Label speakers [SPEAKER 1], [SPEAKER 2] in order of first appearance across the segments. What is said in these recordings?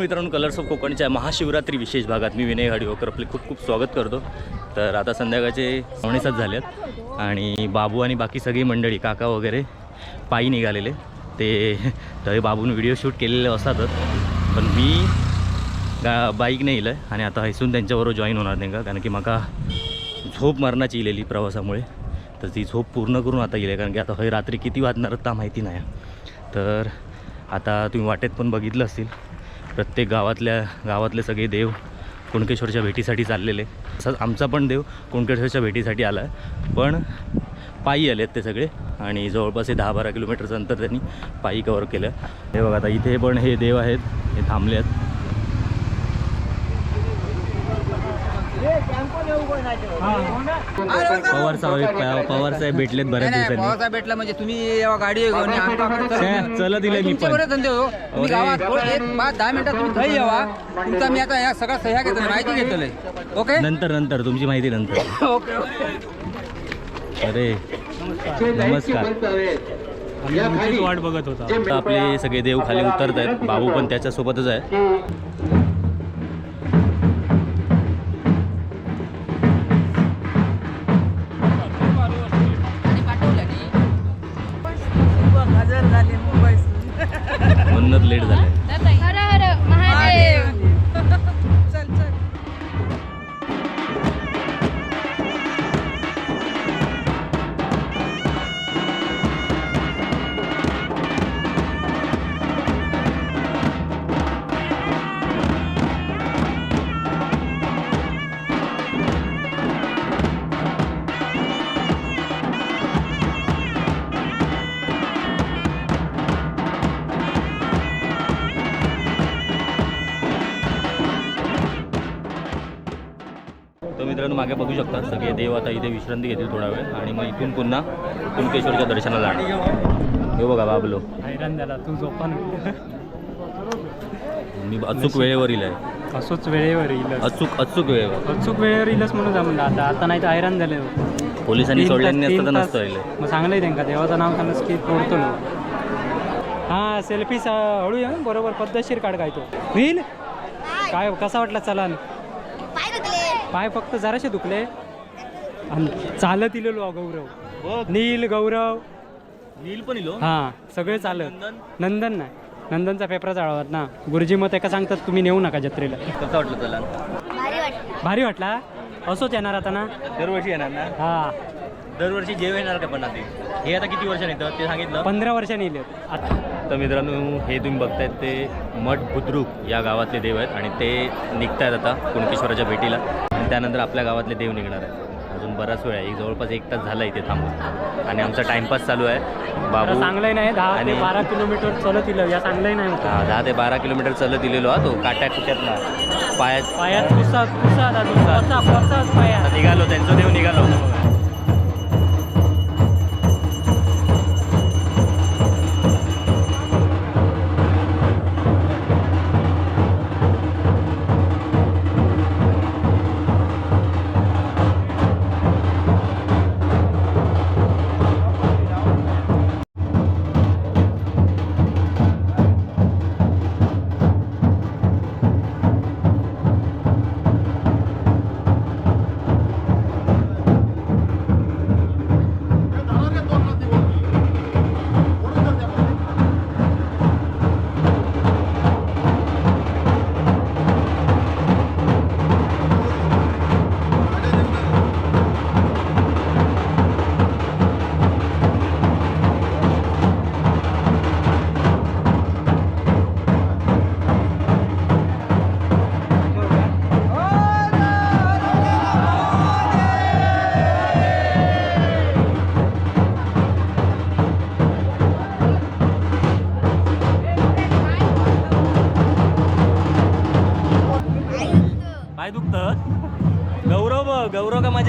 [SPEAKER 1] मित्रांनो colours of कोकणच्या महाशिवरात्री विशेष भागात मी विनय गाडीवकर आपले खूप खूप स्वागत करतो. तर आता संध्याकाळचे पावणेसात झालेत आणि बाबू आणि बाकी सगळी मंडळी काका वगैरे पायी निघालेले. ते तरी बाबून व्हिडिओ शूट केलेले असतातच. पण मी गा बाईकने येलं आहे आणि आता हैसून त्यांच्याबरोबर जॉईन होणार नाही का? कारण की माका झोप मरणाची इलेली प्रवासामुळे. तर ती झोप पूर्ण करून आता गेली कारण की आता हे रात्री किती वाजणार ता माहिती नाही. तर आता तुम्ही वाटेत पण बघितलं असतील. प्रत्येक गावातल्या गावातले सगळे देव कुणकेश्वरच्या भेटीसाठी चाललेले. तसंच आमचा पण देव कुणकेश्वरच्या भेटीसाठी आला. पण पायी आले आहेत ते सगळे आणि जवळपास हे दहा बारा किलोमीटरचं अंतर त्यांनी पायी कवर केलं. हे बघा आता इथे पण हे देव आहेत हे थांबले आहेत पवार साहेब पवार साहेब भेटलेत बऱ्याच दिवसांनी.
[SPEAKER 2] भेटला म्हणजे तुम्ही जेव्हा गाडी घेऊन आमच्याकडे
[SPEAKER 1] दिले मी पण.
[SPEAKER 2] धंदे हो. तुम्ही
[SPEAKER 1] अरे.
[SPEAKER 2] गावात थोडं एक पाच दहा मिनिटात तुम्ही घरी यावा. तुमचा मी आता या सगळ्या सह्या घेतलं माहिती घेतलंय ओके?
[SPEAKER 1] नंतर नंतर तुमची माहिती नंतर.
[SPEAKER 2] ओके
[SPEAKER 1] अरे नमस्कार.
[SPEAKER 3] वाट बघत होता.
[SPEAKER 1] आपले सगळे देव खाली उतरत आहेत बाबू पण त्याच्यासोबतच आहे बघू शकता सगळे. देव आता इथे विश्रांती घेतील थोडा वेळ आणि मग इथून पुन्हा कुणकेश्वरच्या दर्शनाला हे बघा बाबलो.
[SPEAKER 3] हैराण झाला तू झोपान
[SPEAKER 1] मी अचूक वेळेवर येईल आहे
[SPEAKER 3] असोच वेळेवर येईल
[SPEAKER 1] अचूक अचूक वेळेवर.
[SPEAKER 3] अचूक वेळेवर येईलच म्हणून जा म्हणलं आता. आता नाही तर हैराण झाले.
[SPEAKER 1] पोलिसांनी
[SPEAKER 3] तीन
[SPEAKER 1] सोडले
[SPEAKER 3] तास-
[SPEAKER 1] नसतं तर नसतं येईल
[SPEAKER 3] मग सांगलंय त्यांना देवाचं नाव सांगस की तोडतो ना. हां सेल्फी हळू ये हं, बरोबर. पद्धतशीर काढ काय तो. नील काय कसा वाटला? चलान पाय फक्त जराशे दुखले. चालत इलेलो गौरव. नील गौरव.
[SPEAKER 1] नील पण इलो.
[SPEAKER 3] हां सगळे चालत.
[SPEAKER 1] नंदन?
[SPEAKER 3] नंदन नाही. नंदनचा पेपरा चाळवत ना. गुरुजी मग एका सांगतात तुम्ही नेऊ नका जत्रेला.
[SPEAKER 1] कसं वाटलं त्याला?
[SPEAKER 3] भारी वाटला. असोच येणार आता ना?
[SPEAKER 1] दरवर्षी येणार ना?
[SPEAKER 3] हा.
[SPEAKER 1] दरवर्षी जेव येणार का पण आधी. हे आता किती वर्षांनी येतं? ते सांगितलं.
[SPEAKER 3] पंधरा वर्षांनी येले आता
[SPEAKER 1] तर मित्रांनो हे तुम्ही बघतायत ते मठ बुद्रुक या गावातले देव आहेत आणि ते निघतायत आता कुणकेश्वराच्या भेटीला. त्यानंतर आपल्या गावातले देव निघणार आहेत. अजून बराच वेळ आहे. एक जवळपास एक तास झाला इथे थांबून. आणि आमचा टाइमपास चालू आहे. बाबू
[SPEAKER 3] चांगलंही नाही. दहा ते
[SPEAKER 1] आणि-
[SPEAKER 3] बारा किलोमीटर चलत इलं या चांगलंही नाही होता.
[SPEAKER 1] हा, दहा ते बारा किलोमीटर चालत दिलेलो हा. तो काट्या कुट्यातला पायात.
[SPEAKER 3] पायात
[SPEAKER 1] निघालो. त्यांचं देव निघालो.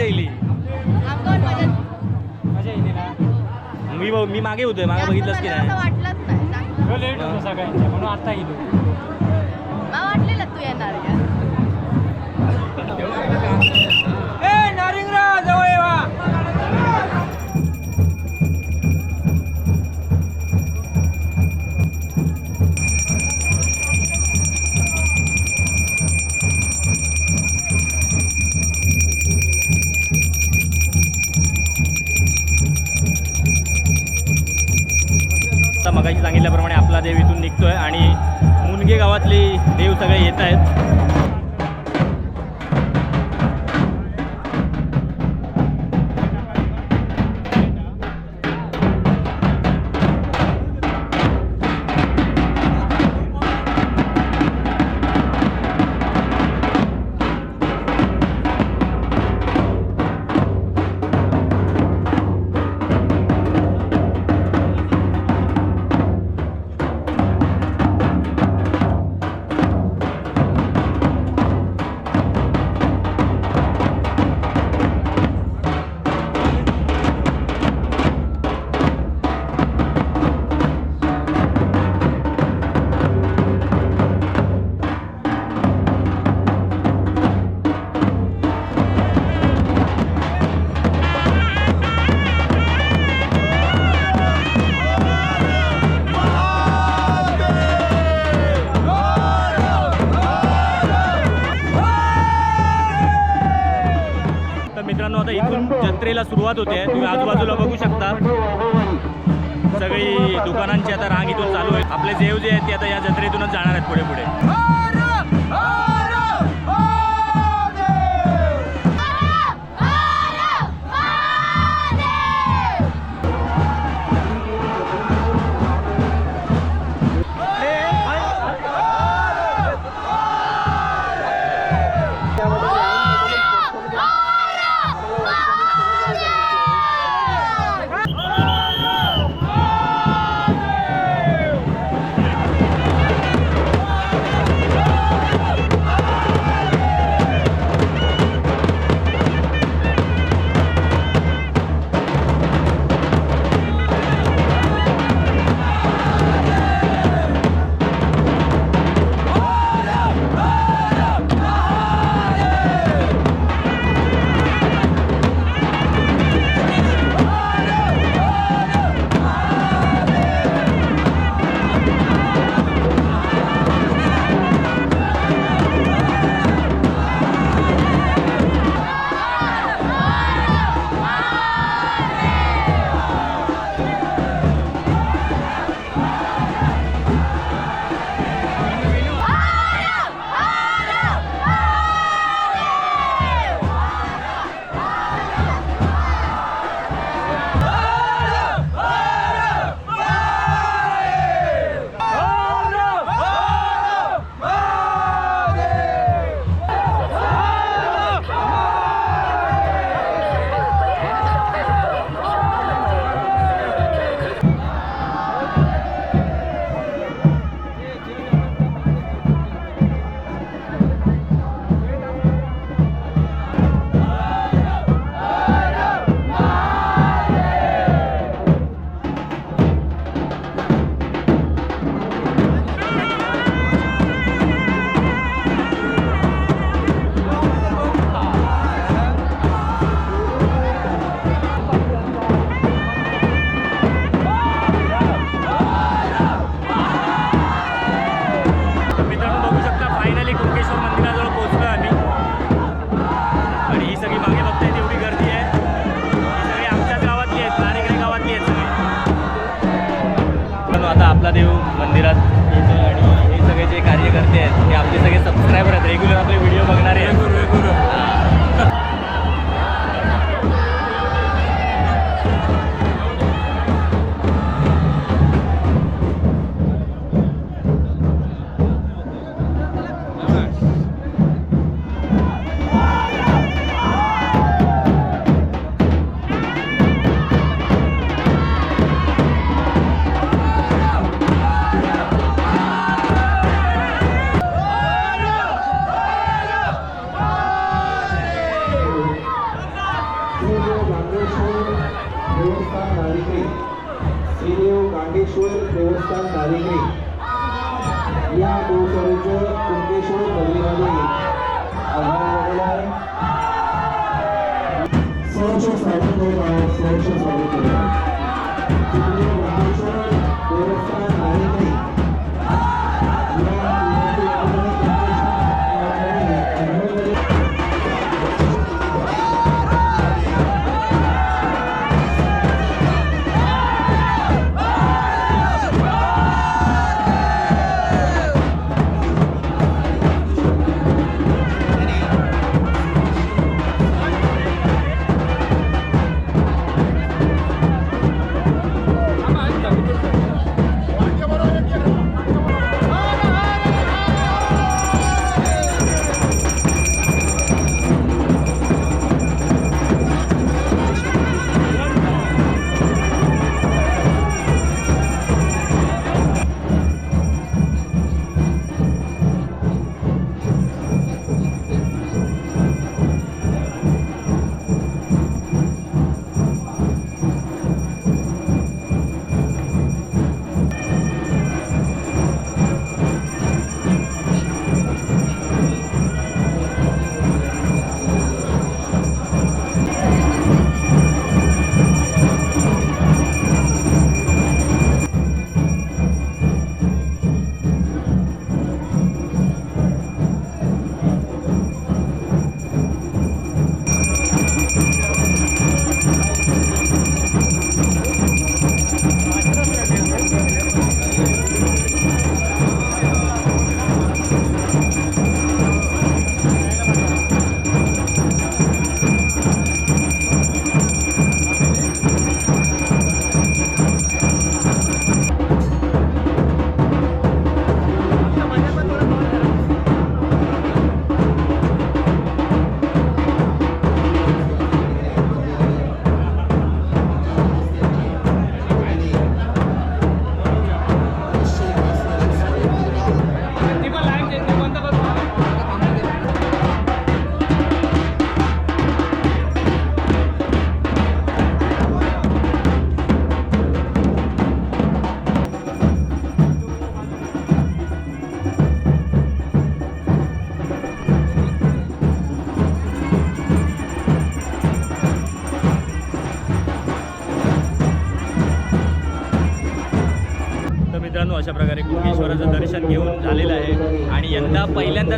[SPEAKER 1] मजा येईल.
[SPEAKER 4] मजा
[SPEAKER 3] येते ना?
[SPEAKER 1] मी मी मागे होतोय मागे बघितलंस की नाही.
[SPEAKER 4] वाटलंच नाही. सांग.
[SPEAKER 3] हो, लेट होतो सगळ्यांच्या म्हणून आता येलो
[SPEAKER 1] जत्रेला सुरुवात होते. तुम्ही आजूबाजूला बघू शकता. सगळी दुकानांची आता रांग इथून चालू आहे. आपले देव जे आहेत ते आता या जत्रेतूनच जाणार आहेत पुढे पुढे आता आपला देव मंदिरात येतो आणि हे सगळे जे कार्यकर्ते आहेत ते आपले सगळे सबस्क्रायबर आहेत. रेग्युलर आपले व्हिडिओ बघणारे Thank you.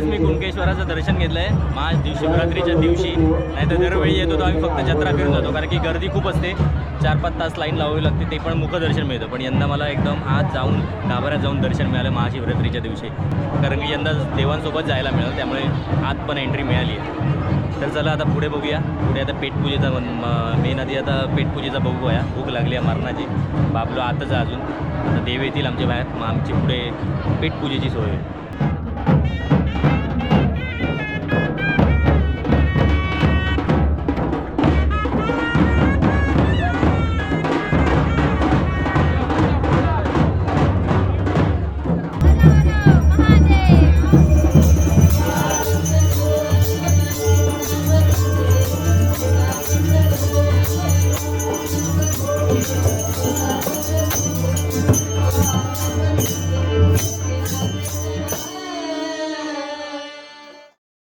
[SPEAKER 1] मी कुणकेश्वराचं दर्शन घेतलं आहे महाशिवरात्रीच्या दिवशी. नाही तर दरवेळी येतो तो आम्ही फक्त जत्रा फिरून जातो. कारण की गर्दी खूप असते. चार पाच तास लाईन लावावी लागते ते पण मुखदर्शन मिळतं. पण यंदा मला एकदम आत जाऊन गाभाऱ्यात जाऊन दर्शन मिळालं महाशिवरात्रीच्या दिवशी. कारण की यंदा देवांसोबत जायला मिळालं त्यामुळे आत पण एंट्री मिळाली आहे. तर चला आता पुढे बघूया. पुढे आता पेटपूजेचा मेन आधी आता पेटपूजेचा बघूया भूक लागली आहे मरणाची. बाबलो आतच आहे अजून. आता देव येतील आमच्या बाहेर. मग आमची पुढे पेटपूजेची सोय होईल.